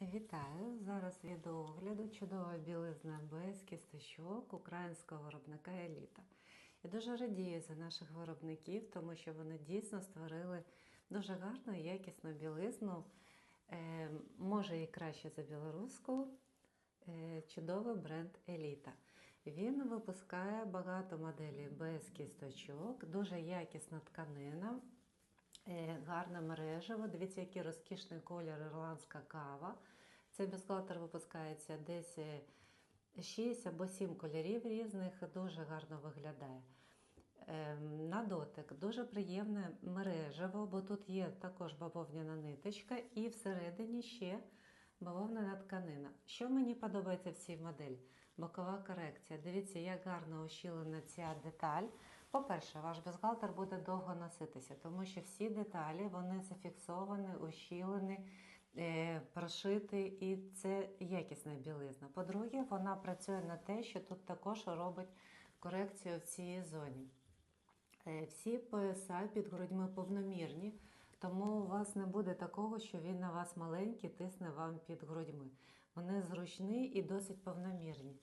Вітаю! Зараз відеоогляду чудова білизна без кісточок українського виробника Еліта. Я дуже радію за наших виробників, тому що вони дійсно створили дуже гарну і якісну білизну. Е, може і краще за білоруську. Е, чудовий бренд Еліта. Він випускає багато моделей без кісточок, дуже якісна тканина. Е, Гарне мережево. Дивіться, який розкішний колір ірландська кава. Цей бюстгальтер випускається десь 6 або 7 кольорів різних, дуже гарно виглядає. Ем, На дотик дуже приємне мережево, бо тут є також бавовняна ниточка і всередині ще бавовняна тканина. Що мені подобається в цій моделі? Бокова корекція. Дивіться, як гарно ощілена ця деталь. По-перше, ваш бюстгальтер буде довго носитися, тому що всі деталі вони зафіксовані, ощілені, е, прошиті, і це якісна білизна. По-друге, вона працює на те, що тут також робить корекцію в цій зоні. Е, Всі пояса під грудьми повномірні, тому у вас не буде такого, що він на вас маленький, тисне вам під грудьми. Вони зручні і досить повномірні.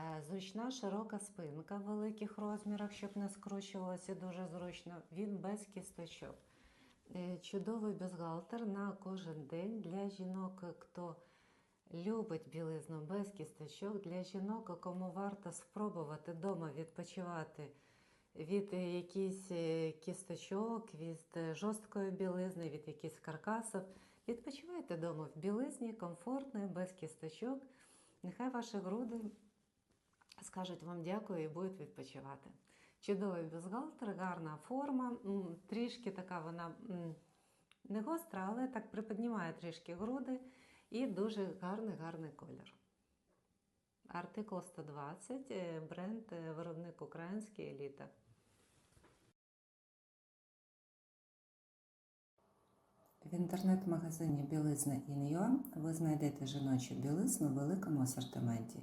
Е, Зручна широка спинка в великих розмірах, щоб не скручувалося дуже зручно. Він без кісточок. Е, Чудовий бюстгальтер на кожен день для жінок, хто любить білизну без кісточок, для жінок, кому варто спробувати вдома відпочивати від якихось е, кісточок, від жорсткої білизни, від якихось каркасів. Відпочивайте вдома в білизні, комфортно, без кісточок. Нехай ваші груди скажуть вам дякую і будуть відпочивати. Чудовий бюстгальтер, гарна форма, трішки така вона не гостра, але так приподнімає трішки груди і дуже гарний гарний колір. Артикул 120, е, бренд е, виробник український еліта. В інтернет-магазині Білизна Ін'Юа ви знайдете жіночу білизну в великому асортименті